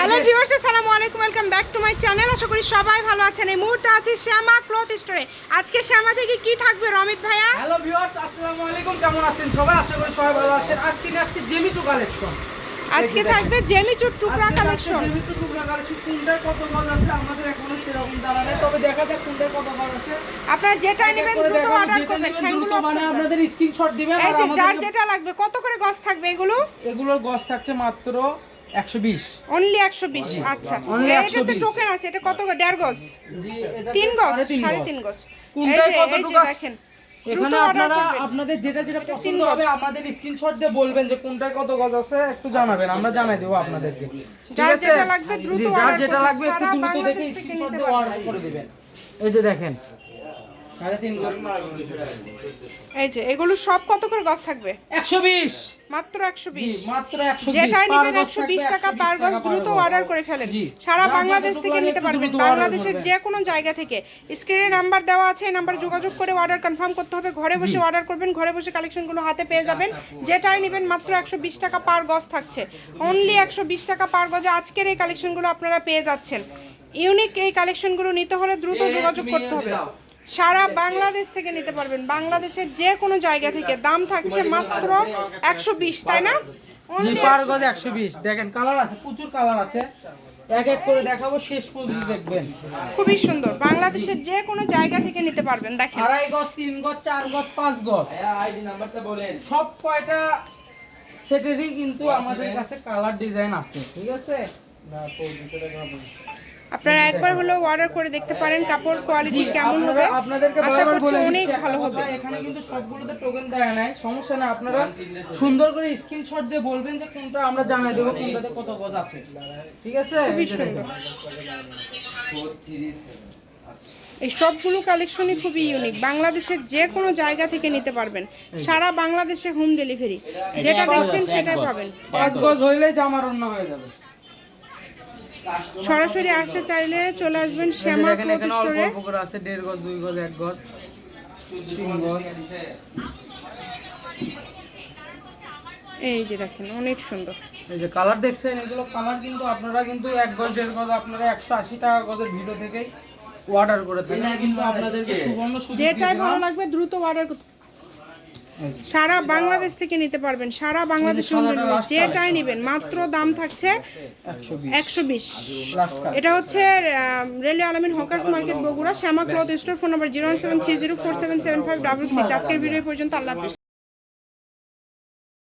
Hello viewers আসসালামু আলাইকুম welcome back to my channel আশা করি সবাই ভালো আছেন। এই মুহূর্তে আছি শ্যামা ক্লথ স্টোরে আজকে শ্যামা থেকে কি থাকবে রমিত ভাইয়া? হ্যালো ভিউয়ার্স আসসালামু আলাইকুম কেমন আছেন সবাই? আশা করি সবাই ভালো আছেন। আজকে নিয়ে আসছে জেমিচু কালেকশন আজকে থাকবে জেমিচুর টুকরা কালেকশন জেমিচু টুকরা কালেকশন কোনটায় কত গজ আছে আমাদের এখনও সেরকম জানা নেই। তবে দেখা যাক কোনটায় কত গজ আছে। আপনারা যেটাই নেবেন দ্রুত অর্ডার যেটা করবেন। দ্রুত মানে আপনাদের। স্ক্রিনশট দিবেন আর যে যার আমাদের যেটা লাগবে কত করে গজ থাকবে এগুলো? এগুলোর গজ থাকছে মাত্র 120 অনলি একশো বিশ আচ্ছা। Only এটাতে 120 টোকেন আছে এটা কত দেড় গজ? কতটুকু দেখেন এখানে আপনারা আপনাদের যেটা যেটা পছন্দ। হবে আমাদের স্ক্রিনশট দিয়ে বলবেন যে কোনটায় কত গজ আছে একটু জানাবেন আমরা জানাই দেবো আপনাদেরকে। ঠিক আছে? যেটা লাগবে যার যেটা লাগবে একটু দ্রুত দেখে স্ক্রিনশট দিয়ে অর্ডার করে দিবেন। এই যে দেখেন এই যে এগুলো সব কত করে গজ থাকবে? একশো বিশ। মাত্র একশো বিশ। মাত্র একশো যেটা নেবেন একশো বিশ টাকা পার গজ দ্রুত অর্ডার করে ফেলেন। সারা বাংলাদেশ থেকে নিতে পারবেন। বাংলাদেশের যে কোনো জায়গা থেকে। স্ক্রিনে নাম্বার দেওয়া আছে এই নাম্বার যোগাযোগ করে অর্ডার কনফার্ম করতে হবে। ঘরে বসে অর্ডার করবেন ঘরে বসে কালেকশনগুলো হাতে পেয়ে যাবেন। যেটাই নেবেন মাত্র একশো বিশ টাকা পার গজ থাকছে। অনলি একশো বিশ টাকা পার গজে আজকের এই কালেকশনগুলো আপনারা পেয়ে যাচ্ছেন। ইউনিক এই কালেকশনগুলো নিতে হলে দ্রুত যোগাযোগ করতে হবে। সারা বাংলাদেশ থেকে নিতে পারবেন। বাংলাদেশের যে কোনো জায়গা থেকে। দাম থাকছে মাত্র একশো বিশ তাই না? গজ একশো বিশ। দেখেন কালার আছে প্রচুর কালার আছে। এক এক করে দেখাবো শেষ পর্যন্ত দেখবেন। খুবই সুন্দর। বাংলাদেশের যে কোনো জায়গা থেকে নিতে পারবেন দেখেন। আড়াই গজ তিন গজ চার গজ পাঁচ গজ। সব কয়টা সেটেরই কিন্তু আমাদের কাছে কালার ডিজাইন আছে ঠিক আছে? আপনারা একবার হলেও অর্ডার করে দেখতে পারেন কাপড় কোয়ালিটি কেমন হবে। আপনাদেরকে আশা বারবার করছি অনেক ভালো হবে। এখানে কিন্তু সবগুলোতে টোকেন দেয় নাই সমস্যা না আপনারা সুন্দর করে স্ক্রিনশট দিয়ে বলবেন যে কোনটা আমরা জানাই দেবো কোনটাতে কত গজ আছে। ঠিক আছে? খুবই এই সুন্দর। এই সবগুলো কালেকশনই খুবই ইউনিক বাংলাদেশের যে কোনো জায়গা থেকে নিতে পারবেন। সারা বাংলাদেশে হোম ডেলিভারি যেটা দেখছেন সেটাই পাবেন। পাঁচ গজ হইলে জামার অন্য হয়ে যাবে। সরাসরি আসতে চাইলে চলে আসবেন এই যে শ্যামা ক্লথ স্টোরে। আছে দেড় গজ দুই গজ এক গজ তিন গজ। এই যে দেখেন অনেক সুন্দর। এই যে কালার দেখছেন এগুলো কালার কিন্তু আপনারা কিন্তু এক গজ দেড় গজ আপনারা একশো আশি টাকা গজের ভিডিও থেকেই অর্ডার করে থাকেন। কিন্তু আপনাদেরকে সুবর্ণ যেটাই ভালো লাগবে দ্রুত অর্ডার করতে সারা বাংলাদেশ থেকে নিতে পারবেন সারা বাংলাদেশ যেটাই নেবেন মাত্র দাম থাকছে একশো বিশ। এটা হচ্ছে railway Alamin hawkers market Bogura Shyama cloth store phone number zero one seven three zero four seven seven five double six. আজকের ভিডিও পর্যন্ত আল্লাহ